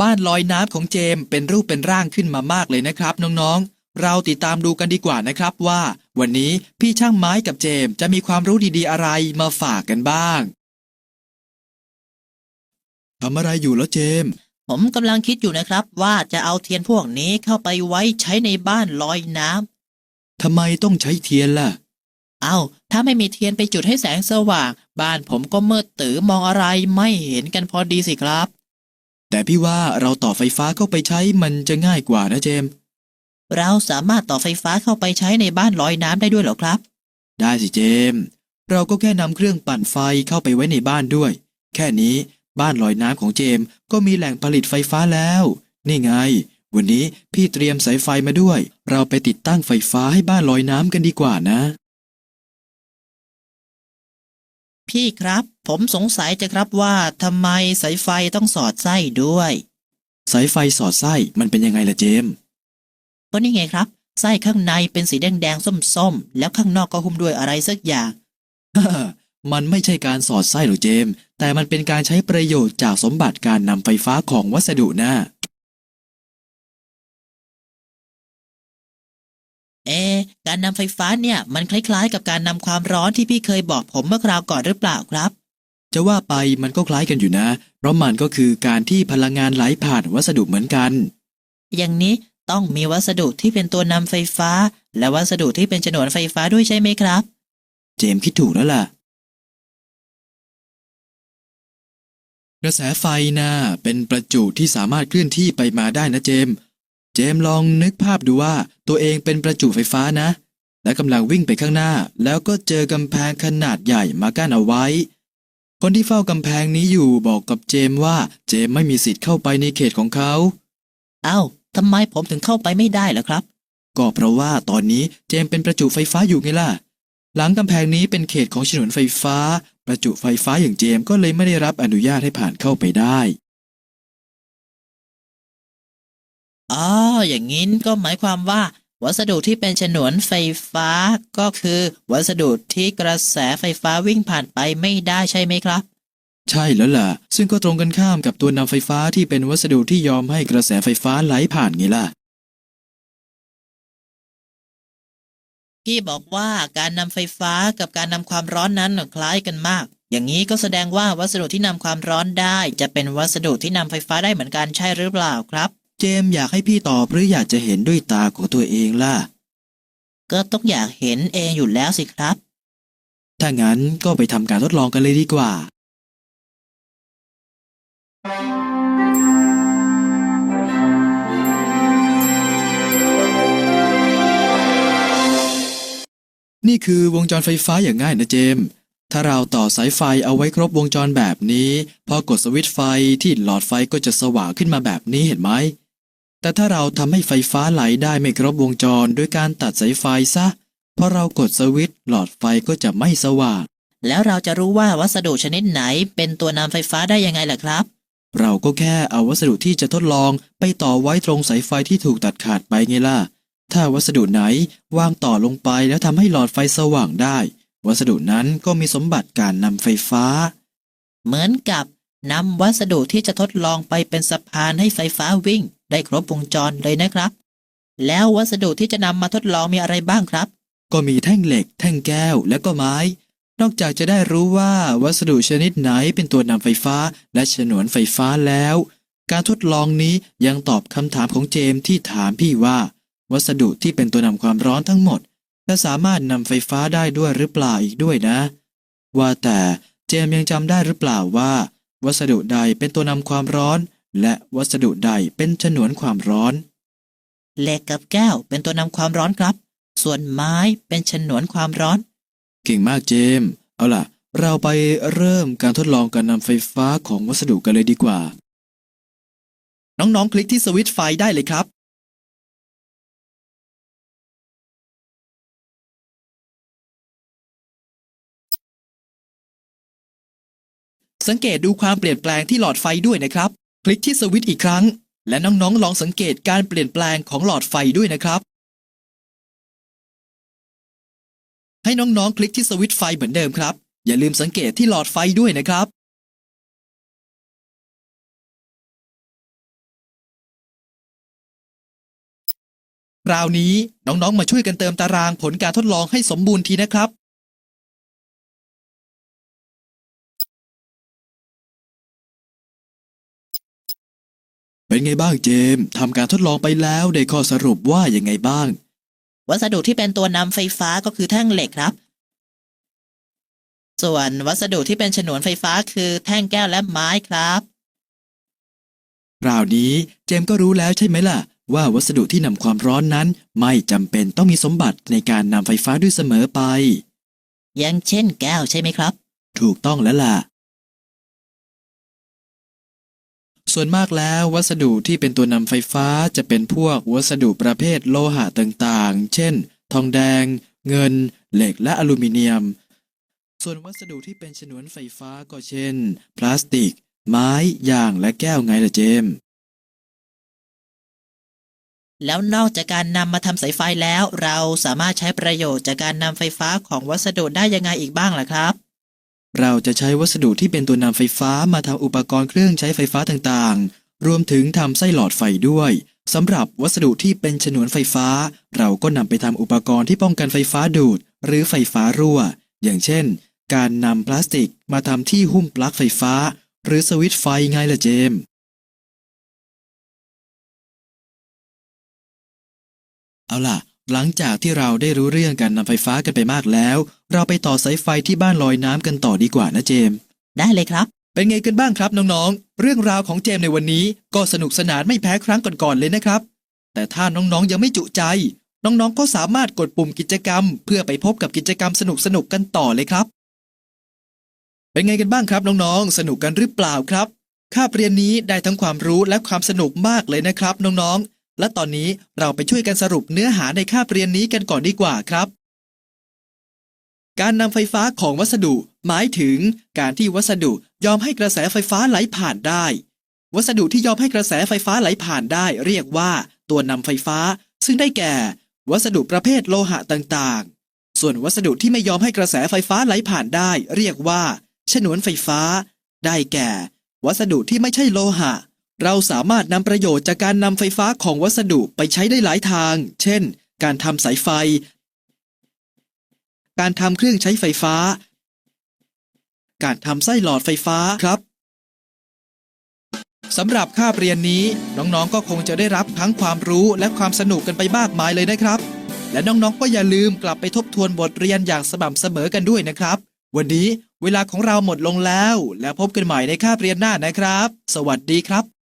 บ้านลอยน้ำของเจมส์เป็นรูปเป็นร่างขึ้นมามากเลยนะครับน้องๆ เราติดตามดูกันดีกว่านะครับว่า วันนี้พี่ช่างไม้กับเจมส์จะมีความรู้ดีๆอะไรมาฝากกันบ้างทำอะไรอยู่แล้วเจมส์ผมกำลังคิดอยู่นะครับ ว่าจะเอาเทียนพวกนี้เข้าไปไว้ใช้ในบ้านลอยน้ำทำไมต้องใช้เทียนล่ะ เอาถ้าไม่มีเทียนไปจุดให้แสงสว่าง บ้านผมก็มืดตื้อมองอะไรไม่เห็นกันพอดีสิครับ แต่พี่ว่าเราต่อไฟฟ้าเข้าไปใช้มันจะง่ายกว่านะเจมส์เราสามารถต่อไฟฟ้าเข้าไปใช้ในบ้านลอยน้ำได้ด้วยเหรอครับ ได้สิเจมส์เราก็แค่นำเครื่องปั่นไฟเข้าไปไว้ในบ้านด้วย แค่นี้บ้านลอยน้ำของเจมส์ก็มีแหล่งผลิตไฟฟ้าแล้ว นี่ไง วันนี้พี่เตรียมสายไฟมาด้วย เราไปติดตั้งไฟฟ้าให้บ้านลอยน้ำกันดีกว่านะ พี่ครับ ผมสงสัยจะครับว่าทำไมสายไฟต้องสอดไส้ด้วย สายไฟสอดไส้มันเป็นยังไงล่ะเจมส์ก็นี่ไงครับไส้ข้างในเป็นสีแดงๆส้มๆ แล้วข้างนอกก็หุ้มด้วยอะไรสักอย่างมันไม่ใช่การสอดไส้หรอกเจมส์แต่มันเป็นการใช้ประโยชน์จากสมบัติการนำไฟฟ้าของวัสดุนะเการนำไฟฟ้าเนี่ยมันคล้ายๆ กับการนำความร้อนที่พี่เคยบอกผมเมื่อคราวก่อนหรือเปล่าครับ จะว่าไปมันก็คล้ายกันอยู่นะ เพราะมันก็คือการที่พลังงานไหลผ่านวัสดุเหมือนกัน อย่างนี้ต้องมีวัสดุที่เป็นตัวนำไฟฟ้า และวัสดุที่เป็นฉนวนไฟฟ้าด้วยใช่ไหมครับ เจมส์คิดถูกแล้วล่ะ กระแสไฟน่ะเป็นประจุที่สามารถเคลื่อนที่ไปมาได้นะเจมส์เจมส์ลองนึกภาพดูว่าตัวเองเป็นประจุไฟฟ้านะ และกำลังวิ่งไปข้างหน้า แล้วก็เจอกำแพงขนาดใหญ่มากั้นเอาไว้ คนที่เฝ้ากำแพงนี้อยู่บอกกับเจมส์ว่าเจมส์ไม่มีสิทธิ์เข้าไปในเขตของเขา เอ้าทำไมผมถึงเข้าไปไม่ได้ล่ะครับ ก็เพราะว่าตอนนี้เจมส์เป็นประจุไฟฟ้าอยู่ไงล่ะ หลังกำแพงนี้เป็นเขตของฉนวนไฟฟ้า ประจุไฟฟ้าอย่างเจมส์ก็เลยไม่ได้รับอนุญาตให้ผ่านเข้าไปได้ อ๋อ อย่างนี้ก็หมายความว่า วัสดุที่เป็นฉนวนไฟฟ้าก็คือ วัสดุที่กระแสไฟฟ้าวิ่งผ่านไปไม่ได้ใช่ไหมครับ ใช่แล้วล่ะ ซึ่งก็ตรงกันข้ามกับตัวนำไฟฟ้าที่เป็นวัสดุที่ยอมให้กระแสไฟฟ้าไหลผ่านไงล่ะพี่บอกว่าการนำไฟฟ้ากับการนำความร้อนนั้นน่ะคล้ายกันมาก อย่างนี้ก็แสดงว่าวัสดุที่นำความร้อนได้ จะเป็นวัสดุที่นำไฟฟ้าได้เหมือนกันใช่หรือเปล่าครับ เจมส์อยากให้พี่ตอบหรืออยากจะเห็นด้วยตาของตัวเองล่ะ ก็ต้องอยากเห็นเองอยู่แล้วสิครับ ถ้างั้นก็ไปทำการทดลองกันเลยดีกว่า นี่คือวงจรไฟฟ้าอย่างง่ายนะเจมส์ถ้าเราต่อสายไฟเอาไว้ครบวงจรแบบนี้ พอกดสวิตช์ไฟที่หลอดไฟก็จะสว่างขึ้นมาแบบนี้เห็นไหม แต่ถ้าเราทำให้ไฟฟ้าไหลได้ไม่ครบวงจรด้วยการตัดสายไฟซะพอเรากดสวิตช์หลอดไฟก็จะไม่สว่าง แล้วเราจะรู้ว่าวัสดุชนิดไหนเป็นตัวนำไฟฟ้าได้ยังไงล่ะครับ เราก็แค่เอาวัสดุที่จะทดลองไปต่อไว้ตรงสายไฟที่ถูกตัดขาดไปไงล่ะ ถ้าวัสดุไหนวางต่อลงไปแล้วทำให้หลอดไฟสว่างได้ วัสดุนั้นก็มีสมบัติการนำไฟฟ้า เหมือนกับ นำวัสดุที่จะทดลองไปเป็นสะพานให้ไฟฟ้าวิ่ง ได้ครบวงจรเลยนะครับ แล้ววัสดุที่จะนำมาทดลองมีอะไรบ้างครับ ก็มีแท่งเหล็ก แท่งแก้วและก็ไม้ นอกจากจะได้รู้ว่าวัสดุชนิดไหนเป็นตัวนำไฟฟ้าและฉนวนไฟฟ้าแล้ว การทดลองนี้ยังตอบคำถามของเจมส์ที่ถามพี่ว่า วัสดุที่เป็นตัวนำความร้อนทั้งหมดจะสามารถนำไฟฟ้าได้ด้วยหรือเปล่าอีกด้วยนะ ว่าแต่เจมส์ยังจำได้หรือเปล่าว่า วัสดุใดเป็นตัวนำความร้อน และวัสดุใดเป็นฉนวนความร้อน เหล็กกับแก้วเป็นตัวนำความร้อนครับ ส่วนไม้เป็นฉนวนความร้อน เก่งมากเจมส์เอาล่ะ เราไปเริ่มการทดลองการนำไฟฟ้าของวัสดุกันเลยดีกว่า น้องๆ คลิกที่สวิตช์ไฟได้เลยครับ สังเกตดูความเปลี่ยนแปลงที่หลอดไฟด้วยนะครับ คลิกที่สวิตช์อีกครั้ง และน้องๆลองสังเกตการเปลี่ยนแปลงของหลอดไฟด้วยนะครับ ให้น้องๆ คลิกที่สวิตช์ไฟเหมือนเดิมครับ อย่าลืมสังเกตที่หลอดไฟด้วยนะครับคราวนี้น้องๆ มาช่วยกันเติมตารางผลการทดลองให้สมบูรณ์ทีนะครับ เป็นไงบ้างเจมส์ทำการทดลองไปแล้วได้ข้อสรุปว่ายังไงบ้าง วัสดุที่เป็นตัวนำไฟฟ้าก็คือแท่งเหล็กครับ ส่วนวัสดุที่เป็นฉนวนไฟฟ้าคือแท่งแก้วและไม้ครับคราวนี้เจมส์ก็รู้แล้วใช่ไหมล่ะ ว่าวัสดุที่นำความร้อนนั้น ไม่จำเป็นต้องมีสมบัติในการนำไฟฟ้าด้วยเสมอไปอย่างเช่นแก้วใช่ไหมครับ ถูกต้องแล้วล่ะ ส่วนมากแล้ววัสดุที่เป็นตัวนำไฟฟ้าจะเป็นพวกวัสดุประเภทโลหะต่างๆ เช่น ทองแดง เงิน เหล็กและอลูมิเนียม ส่วนวัสดุที่เป็นฉนวนไฟฟ้าก็เช่น พลาสติก ไม้ยางและแก้วไงล่ะเจม แล้วนอกจากการนำมาทำสายไฟแล้ว เราสามารถใช้ประโยชน์จากการนำไฟฟ้าของวัสดุได้ยังไงอีกบ้างล่ะครับ เราจะใช้วัสดุที่เป็นตัวนำไฟฟ้ามาทำอุปกรณ์เครื่องใช้ไฟฟ้าต่างๆ รวมถึงทำไส้หลอดไฟด้วยสำหรับวัสดุที่เป็นฉนวนไฟฟ้า เราก็นำไปทำอุปกรณ์ที่ป้องกันไฟฟ้าดูด หรือไฟฟ้ารั่ว อย่างเช่น การนำพลาสติกมาทำที่หุ้มปลั๊กไฟฟ้า หรือสวิตช์ไฟไงล่ะเจมส์เอาล่ะ หลังจากที่เราได้รู้เรื่องการนำไฟฟ้ากันไปมากแล้ว เราไปต่อสายไฟที่บ้านลอยน้ำกันต่อดีกว่านะเจมส์ได้เลยครับ เป็นไงกันบ้างครับน้องๆ เรื่องราวของเจมส์ในวันนี้ก็สนุกสนานไม่แพ้ครั้งก่อนๆเลยนะครับ แต่ถ้าน้องๆยังไม่จุใจ น้องๆก็สามารถกดปุ่มกิจกรรม เพื่อไปพบกับกิจกรรมสนุกๆกันต่อเลยครับ เป็นไงกันบ้างครับน้องๆ สนุกกันหรือเปล่าครับ คาบเรียนนี้ได้ทั้งความรู้และความสนุกมากเลยนะครับน้องๆ และตอนนี้เราไปช่วยกันสรุปเนื้อหาในคาบเรียนนี้กันก่อนดีกว่าครับ การนำไฟฟ้าของวัสดุ หมายถึง การที่วัสดุยอมให้กระแสไฟฟ้าไหลผ่านได้ วัสดุที่ยอมให้กระแสไฟฟ้าไหลผ่านได้ เรียกว่า ตัวนำไฟฟ้า ซึ่งได้แก่ วัสดุประเภทโลหะต่างๆ ส่วนวัสดุที่ไม่ยอมให้กระแสไฟฟ้าไหลผ่านได้ เรียกว่า ฉนวนไฟฟ้า ได้แก่ วัสดุที่ไม่ใช่โลหะ เราสามารถนำประโยชน์จากการนำไฟฟ้าของวัสดุไปใช้ได้หลายทาง เช่น การทำสายไฟ การทำเครื่องใช้ไฟฟ้า การทำไส้หลอดไฟฟ้าครับสำหรับคาบเรียนนี้ น้องๆ ก็คงจะได้รับทั้งความรู้และความสนุกกันไปมากมายเลยนะครับ และน้องๆ ก็อย่าลืมกลับไปทบทวนบทเรียนอย่างสม่ำเสมอกันด้วยนะครับ วันนี้เวลาของเราหมดลงแล้ว แล้วพบกันใหม่ในคาบเรียนหน้านะครับ สวัสดีครับ